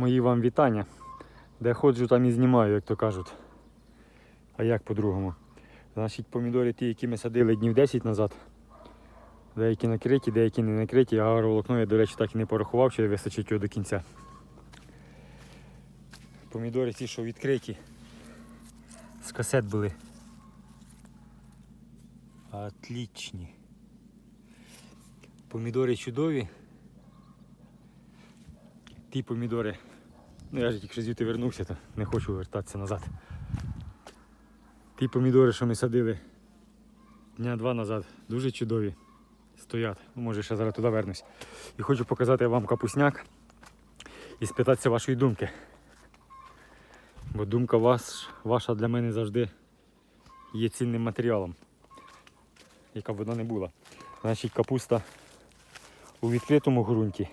Мої вам вітання. Де ходжу, там і знімаю, як то кажуть. А як по-другому? Значить, помідори ті, які ми садили днів 10 назад. Деякі накриті, деякі не накриті, а агроволокно я, до речі, так і не порахував, чи вистачить його до кінця. Помідори ті, що відкриті. З касет були. Отлічні. Помідори чудові. Ті помідори. Ну я ж тільки звідти вернувся, то не хочу вертатися назад. Ті помідори, що ми садили дня два назад, дуже чудові. Стоять. Ну, може ще зараз туди вернусь. І хочу показати вам капусняк і спитатися вашої думки. Бо думка ваш, ваша для мене завжди є цінним матеріалом, яка б вона не була. Значить, капуста у відкритому ґрунті.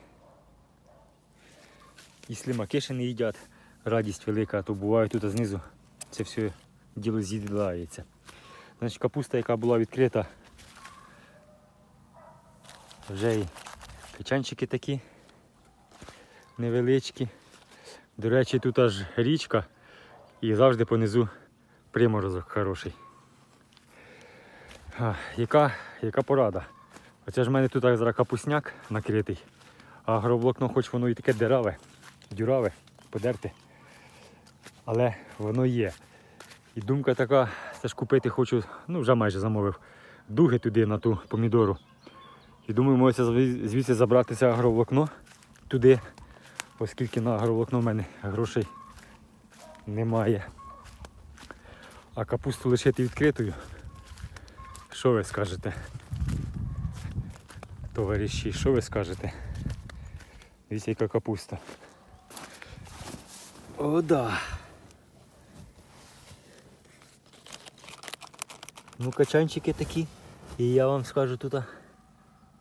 І слимаки ще не їдять. Радість велика, то буває тут знизу це все діло з'їдається. Значить, капуста, яка була відкрита, вже і качанчики такі невеличкі. До речі, тут аж річка і завжди понизу приморозок хороший. А, яка, яка порада? Оце ж в мене тут зараз капусняк накритий, а агроволокно, хоч воно і таке дераве, дюраве, подерте. Але воно є. І думка така, це ж купити хочу, ну вже майже замовив, дуги туди на ту помідору. І думаю, можеться звідси забратися агроволокно туди, оскільки на агроволокно в мене грошей немає. А капусту лишити відкритою. Що ви скажете? Товариші, що ви скажете? Дивіться, яка капуста. О, да. Ну, качанчики такі. І я вам скажу тут.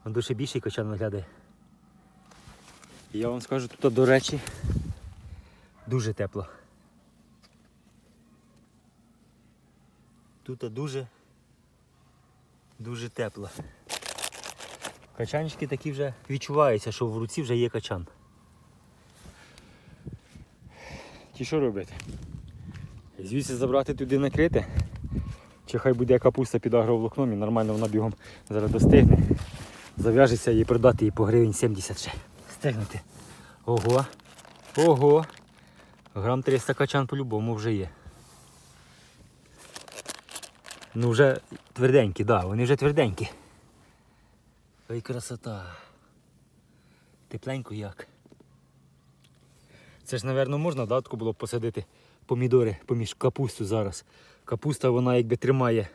Дуже більший качан виглядає. І я вам скажу тут, до речі, дуже тепло. Тут дуже дуже тепло. Качанчики такі вже відчуваються, що в руці вже є качан. Ті що робити? Звідси забрати туди накрити. Чи хай буде капуста під агроволокном і нормально вона бігом зараз достигне. Зав'яжеться і продати її по гривень 70 ще. Стигнути. Ого. Ого. Грам 300 качан по-любому вже є. Ну вже тверденькі, да, вони вже тверденькі. Ой, красота. Тепленько як. Це ж, напевно, можна да, тако було б посадити помідори поміж капусту зараз. Капуста вона якби тримає.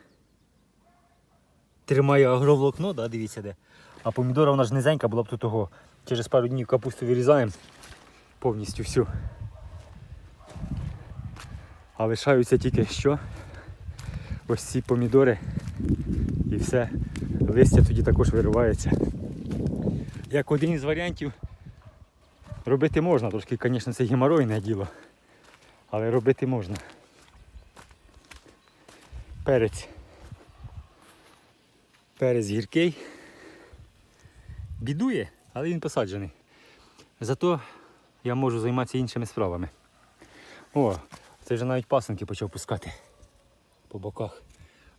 Тримає агроволокно, да, дивіться де. А помідора вона ж низенька була б тут того. Через пару днів капусту вирізаємо повністю всю. А лишаються тільки що ось ці помідори і все. Листя тоді також виривається. Як один із варіантів робити можна, трошки, звісно, це геморойне діло. Але робити можна. Перець. Перець гіркий. Бідує, але він посаджений. Зато я можу займатися іншими справами. О, це вже навіть пасенки почав пускати по боках.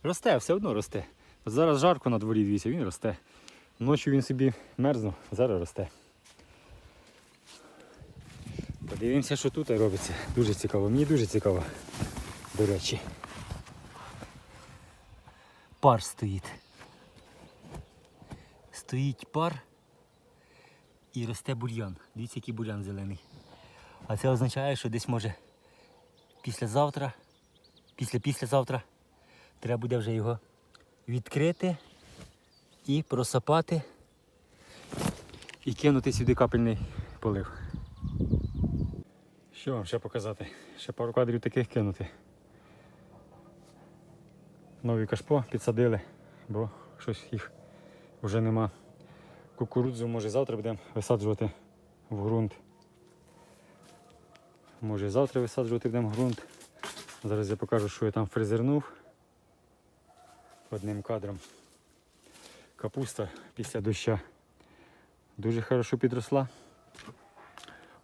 Росте, все одно росте. Зараз жарко на дворі дивіться, він росте. Ночі він собі мерзнув, зараз росте. Подивимося, що тут робиться. Дуже цікаво. Мені дуже цікаво, до речі. Пар стоїть. Стоїть пар і росте бур'ян. Дивіться, який бур'ян зелений. А це означає, що десь може післязавтра, після-післязавтра треба буде вже його відкрити і просапати і кинути сюди капельний полив. Що вам ще показати? Ще пару кадрів таких кинути. Нові кашпо підсадили, бо щось їх вже нема. Кукурудзу може завтра будемо висаджувати в ґрунт. Може завтра висаджувати будемо в ґрунт. Зараз я покажу, що я там фрезернув одним кадром. Капуста після доща дуже хорошо підросла.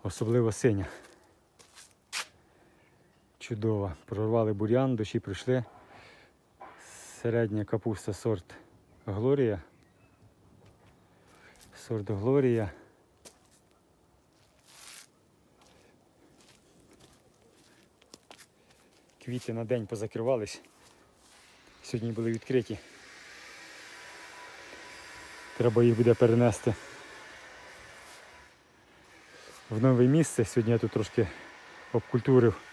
Особливо синя. Чудова. Прорвали бур'ян, дощі прийшли. Середня капуста сорт Глорія. Сорт Глорія. Квіти на день позакривались. Сьогодні були відкриті. Треба їх буде перенести в нове місце. Сьогодні я тут трошки обкультурив.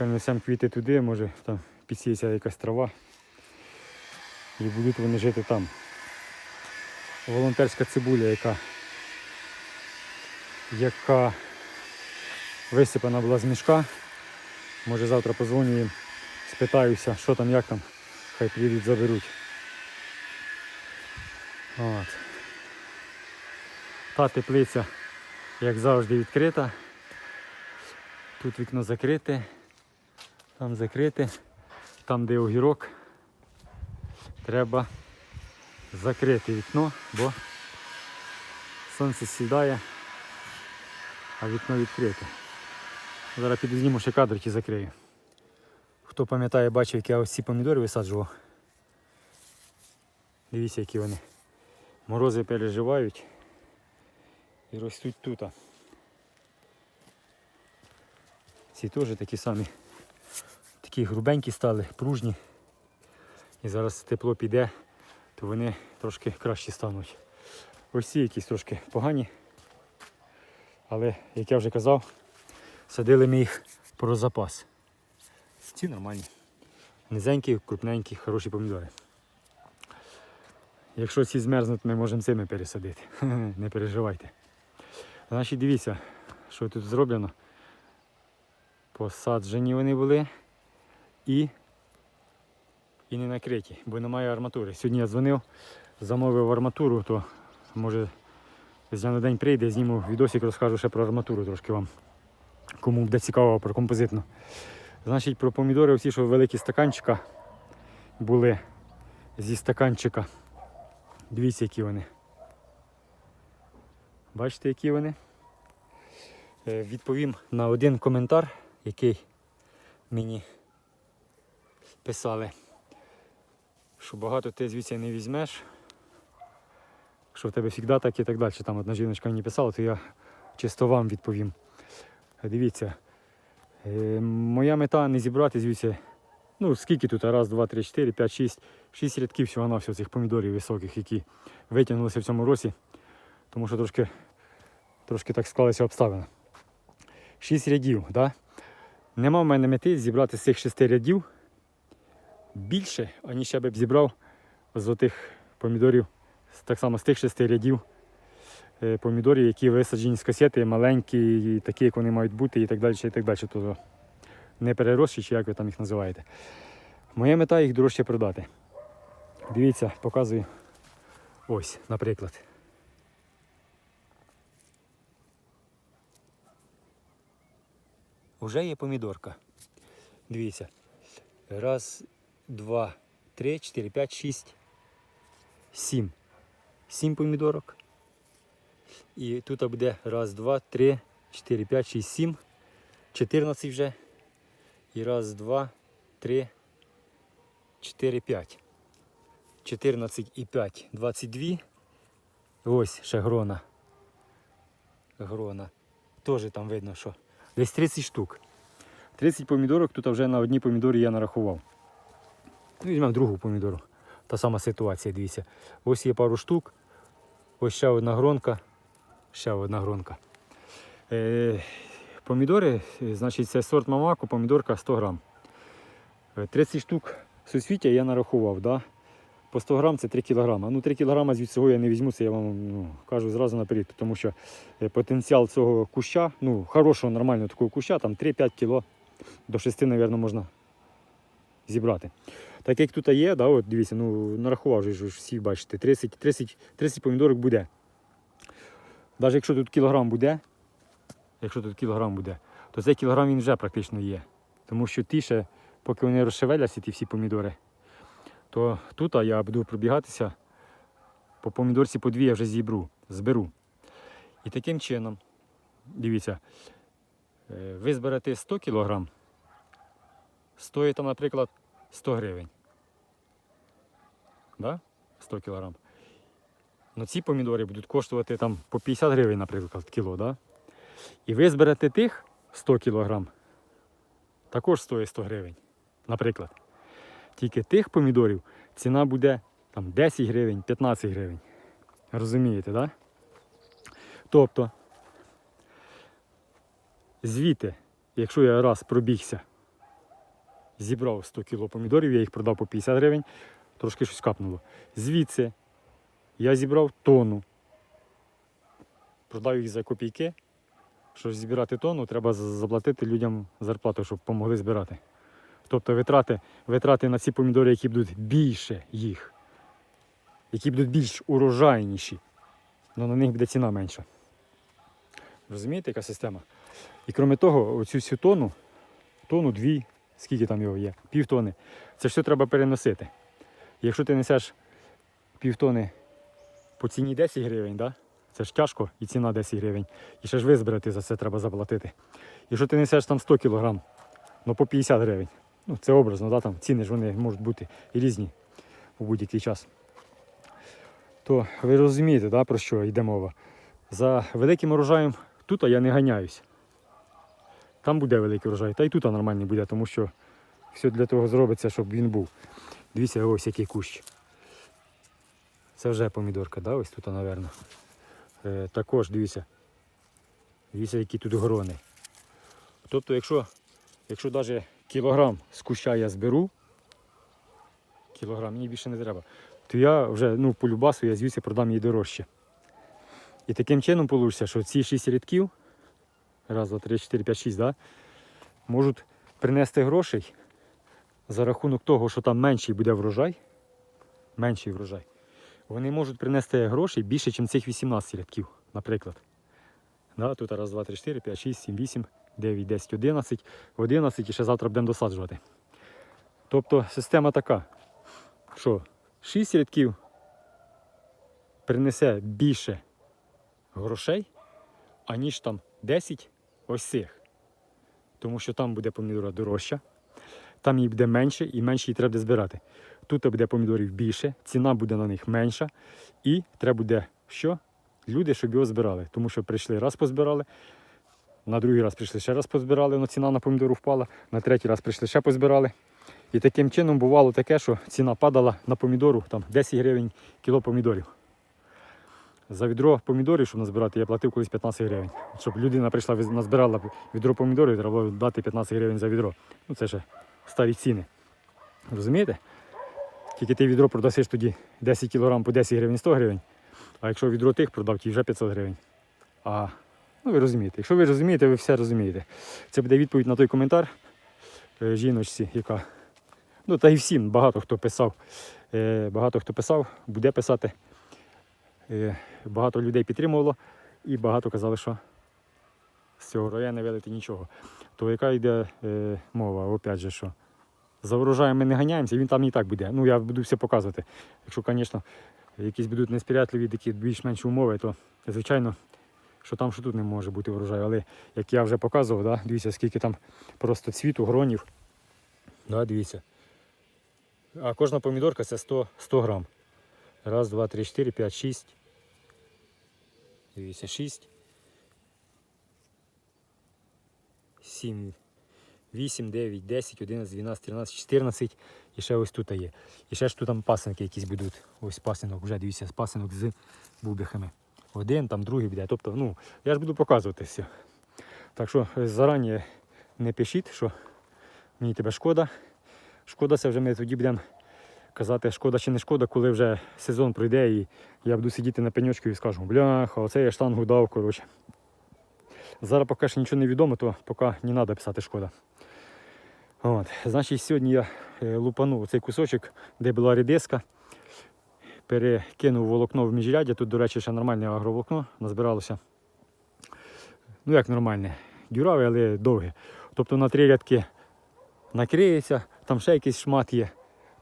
Перенесемо квіти туди, може там підсіється якась трава. І будуть вони жити там. Волонтерська цибуля, яка, яка висипана була з мішка. Може завтра позвоню їм, спитаюся, що там, як там. Хай приїдуть, заберуть. От. Та теплиця, як завжди, відкрита. Тут вікно закрите, там закрите, там де огірок. Треба закрити вікно, бо сонце сідає, а вікно відкрите. Зараз підзніму ще кадр ті закрию. Хто пам'ятає, бачив, як я ось ці помідори висаджував. Дивіться, які вони. Морози переживають і ростуть тут. Ці теж такі самі. Такі грубенькі стали, пружні. І зараз тепло піде, то вони трошки краще стануть. Ось ці якісь трошки погані. Але, як я вже казав, садили ми їх про запас. Ці нормальні. Низенькі, крупненькі, хороші помідори. Якщо ці змерзнуть, ми можемо цими пересадити. Не переживайте. Значить, дивіться, що тут зроблено. Посаджені вони були і, і не накриті, бо немає арматури. Сьогодні я дзвонив, замовив арматуру, то може з на день прийде, зніму відосик, розкажу ще про арматуру трошки вам. Кому буде цікаво про композитну. Значить, про помідори, оці, що великі стаканчика були зі стаканчика. Дивіться, які вони. Бачите, які вони? Е, Відповім на один коментар, який мені писали, що багато ти звідси не візьмеш, що в тебе завжди так і так далі. Там одна жіночка мені писала, то я чисто вам відповім. Дивіться, е, моя мета не зібрати звідси. Ну, скільки тут? Раз, два, три, чотири, п'ять, шість. Шість рядків всього на всього цих помідорів високих, які витягнулися в цьому році, тому що трошки, трошки так склалися обставини. Шість рядів, да? Нема в мене мети зібрати з цих шести рядів більше, аніж я б зібрав з отих помідорів, так само з тих шести рядів е, помідорів, які висаджені з касети, маленькі, і такі, як вони мають бути, і так далі, і так далі. Тобто не переросші, чи як ви там їх називаєте. Моя мета їх дорожче продати. Дивіться, показую. Ось, наприклад. Уже є помідорка. Дивіться. Раз, два, три, чотири, п'ять, шість, сім. Сім помідорок. І тут буде раз, два, три, чотири, п'ять, шість, сім. 14 вже. І раз, два, три, чотири, п'ять. 14 і 5, 22. Ось ще грона. Грона. Теж там видно, що десь 30 штук. 30 помідорок тут вже на одній помідорі я нарахував. Ну, Візьмемо другу помідору. Та сама ситуація, дивіться. Ось є пару штук. Ось ще одна гронка. Ще одна гронка. Е, помідори, е, значить, це сорт мамаку, помідорка 100 грам. Е, 30 штук суцвіття я нарахував. Да? По 100 грам це 3 кілограма. Ну 3 кілограма від цього я не візьму, це я вам ну, кажу зразу наперед, тому що е, потенціал цього куща, ну хорошого, нормального такого куща, там 3-5 кіло до 6, мабуть, можна зібрати. Так як тут є, да, от дивіться, ну нарахував же ж всі бачите, 30, 30, 30 помідорок буде. Навіть якщо тут кілограм буде, якщо тут кілограм буде, то цей кілограм він вже практично є. Тому що ті ще, поки вони розшевеляться, ті всі помідори, то тут я буду пробігатися по помідорці по дві я вже зібру, зберу. І таким чином дивіться, е, ви зберете 100 кг, стоїть наприклад, 100 гривень. Да? 100 кг. Ну ці помідори будуть коштувати там по 50 гривень, наприклад, кіло, да? І ви зберете тих 100 кг, також стоїть 100 гривень, наприклад. Тільки тих помідорів ціна буде там 10 гривень, 15 гривень. Розумієте? Да? Тобто, звідти, якщо я раз пробігся, зібрав 100 кг помідорів, я їх продав по 50 гривень, трошки щось капнуло. Звідси я зібрав тонну. Продав їх за копійки. Щоб зібрати тонну, треба заплатити людям зарплату, щоб допомогли збирати. Тобто витрати, витрати на ці помідори, які будуть більше їх, які будуть більш урожайніші, але на них буде ціна менша. Розумієте, яка система? І крім того, оцю всю тонну, тонну, дві, скільки там його є, півтони, це все треба переносити. Якщо ти несеш півтони по ціні 10 гривень, да? це ж тяжко і ціна 10 гривень. І ще ж визбирати за це треба заплатити. Якщо ти несеш там 100 кг, ну по 50 гривень. Ну, це образно, да? там ціни ж вони можуть бути різні у будь-який час. То ви розумієте, да, про що йде мова? За великим урожаєм тут я не ганяюсь. Там буде великий урожай, та й тут нормальний буде, тому що все для того зробиться, щоб він був. Дивіться, ось який кущ. Це вже помідорка, да? ось тут, напевно. Е, також дивіться. Дивіться, які тут грони. Тобто, якщо, якщо навіть кілограм з куща я зберу, кілограм, мені більше не треба, то я вже ну, по я звідси продам її дорожче. І таким чином вийде, що ці 6 рядків, раз, два, три, чотири, п'ять, шість, да, можуть принести грошей за рахунок того, що там менший буде врожай, менший врожай, вони можуть принести грошей більше, ніж цих 18 рядків, наприклад. Да, тут раз, два, три, чотири, п'ять, шість, сім, вісім, дев'ять, десять, одинадцять, одинадцять і ще завтра будемо досаджувати. Тобто система така, що 6 рядків принесе більше грошей, аніж там 10 ось цих. Тому що там буде помідора дорожча, там її буде менше і менше її треба буде збирати. Тут буде помідорів більше, ціна буде на них менша, і треба буде що? Люди, щоб його збирали. Тому що прийшли раз позбирали, на другий раз прийшли ще раз позбирали, але ціна на помідору впала, на третій раз прийшли ще позбирали. І таким чином бувало таке, що ціна падала на помідору там 10 гривень кіло помідорів. За відро помідорів, щоб назбирати, я платив колись 15 гривень. Щоб людина прийшла, назбирала відро помідорів, треба було дати 15 гривень за відро. Ну це ж старі ціни. Розумієте? Тільки ти відро продасиш тоді 10 кг по 10 гривень 100 гривень, а якщо відро тих продав, то вже 500 гривень. А, ну ви розумієте. Якщо ви розумієте, ви все розумієте. Це буде відповідь на той коментар е, жіночці, яка. Ну та й всім багато хто писав. Е, багато хто писав, буде писати. Е, багато людей підтримувало і багато казали, що з цього роя не вилити нічого. То яка йде е, мова, опять же, що за урожаєм ми не ганяємося, він там і так буде. Ну, я буду все показувати. Якщо, звісно, якісь будуть несприятливі такі більш-менш умови, то звичайно, що там, що тут не може бути урожай. Але як я вже показував, да, дивіться, скільки там просто цвіту, гронів. Да, дивіться. А кожна помідорка це 100, 100 грам. Раз, два, три, чотири, п'ять, шість. Дивіться, шість. Сім, 8, 9, 10, 11, 12, 13, 14 і ще ось тут є. І ще ж тут там пасинки якісь будуть. Ось пасинок, вже дивіться, пасинок з бубихами. Один, там другий буде. Тобто, ну, я ж буду показувати все. Так що е, зарані не пишіть, що мені тебе шкода. Шкода, це вже ми тоді будемо казати, шкода чи не шкода, коли вже сезон пройде і я буду сидіти на пеньочку і скажу, бляха, оце я штангу дав, коротше. Зараз поки що нічого не відомо, то поки не треба писати шкода. От. Значить, сьогодні я е, лупанув цей кусочок, де була редиска. Перекинув волокно в міжряддя. Тут, до речі, ще нормальне агроволокно назбиралося. Ну як нормальне, дюраве, але довге. Тобто на три рядки накриється, там ще якийсь шмат є.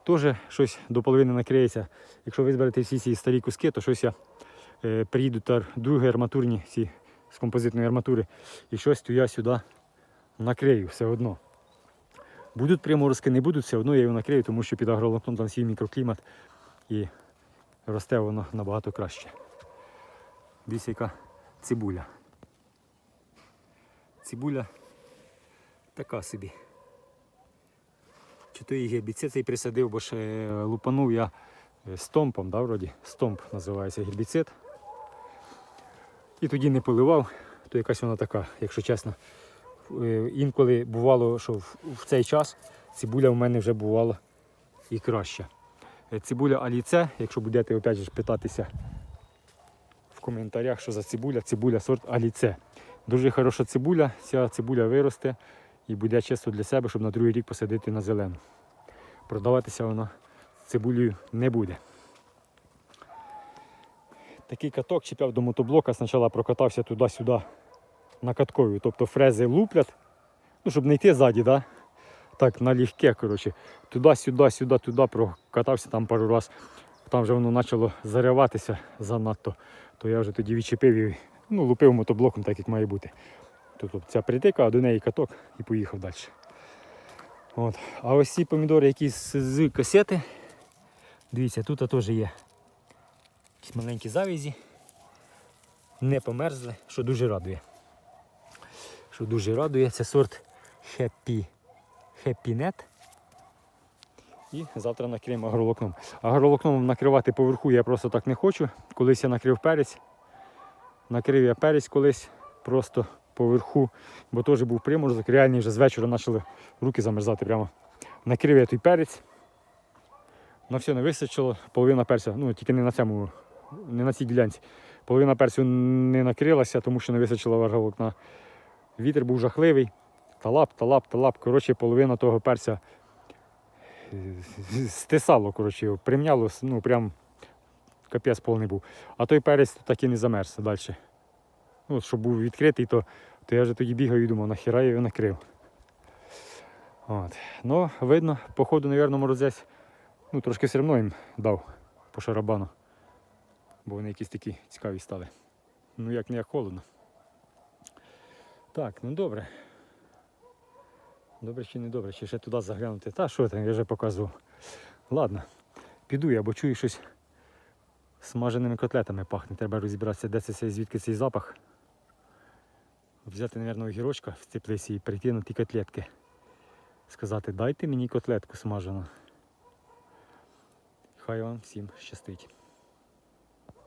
Теж щось до половини накриється. Якщо ви зберете всі ці старі куски, то щось я е, приїду та другі арматурні ці з композитної арматури і щось то я сюди накрию все одно. Будуть приморозки, не будуть, все одно я його накрию, тому що під агроволокном там свій мікроклімат і росте воно набагато краще. Дивіться, яка цибуля. Цибуля така собі. Чи то її гербіцид цей присадив, бо ще лупанув я е, стомпом, да, вроді? Стомп називається гербіцид. І тоді не поливав, то якась вона така, якщо чесно. Е, Інколи бувало, що в, цей час цибуля в мене вже бувала і краща. Е, Цибуля аліце, якщо будете опять же питатися в коментарях, що за цибуля, цибуля сорт аліце. Дуже хороша цибуля, ця цибуля виросте і буде чисто для себе, щоб на другий рік посадити на зелену. Продаватися вона цибулею не буде. Такий каток чіпляв до мотоблока, спочатку прокатався туди-сюди накатковою. Тобто фрези луплять, ну, щоб не йти ззаді, да? так, налегке, коротше. Туди-сюди, сюди, туди прокатався там пару разів. Там вже воно почало зариватися занадто, то я вже тоді відчепив і ну, лупив мотоблоком, так як має бути. Тут ця притика, а до неї каток і поїхав далі. От. А ось ці помідори, які з, касети, дивіться, тут теж є якісь маленькі завязі, не померзли, що дуже радує. Що дуже радує, це сорт Happy Net. І завтра накриємо агроволокном. Агроволокном накривати поверху я просто так не хочу. Колись я накрив перець. Накрив я перець колись просто поверху, бо теж був приморозок. Реальний вже з вечора почали руки замерзати прямо. Накрив я той перець. На все не вистачило, половина перця, ну тільки не на цьому, не на цій ділянці. Половина перцю не накрилася, тому що не вистачило агроволокна. Вітер був жахливий. Талап, талап, талап. Коротше, половина того перця е, стисало, коротше, примняло, ну прям капець повний був. А той перець так і не замерз далі. Ну, щоб був відкритий, то, то я вже тоді бігав і думав, нахіра я його накрив. От. Ну, видно, походу, мабуть, морозець ну, трошки все одно їм дав по шарабану. Бо вони якісь такі цікаві стали. Ну як не як холодно. Так, ну добре. Добре чи не добре, чи ще туди заглянути. Та що там, я вже показував. Ладно, піду я, бо чую щось смаженими котлетами пахне. Треба розібратися, де це звідки цей запах. Взяти, мабуть, огірочка в теплиці і прийти на ті котлетки. Сказати, дайте мені котлетку смажену. Хай вам всім щастить.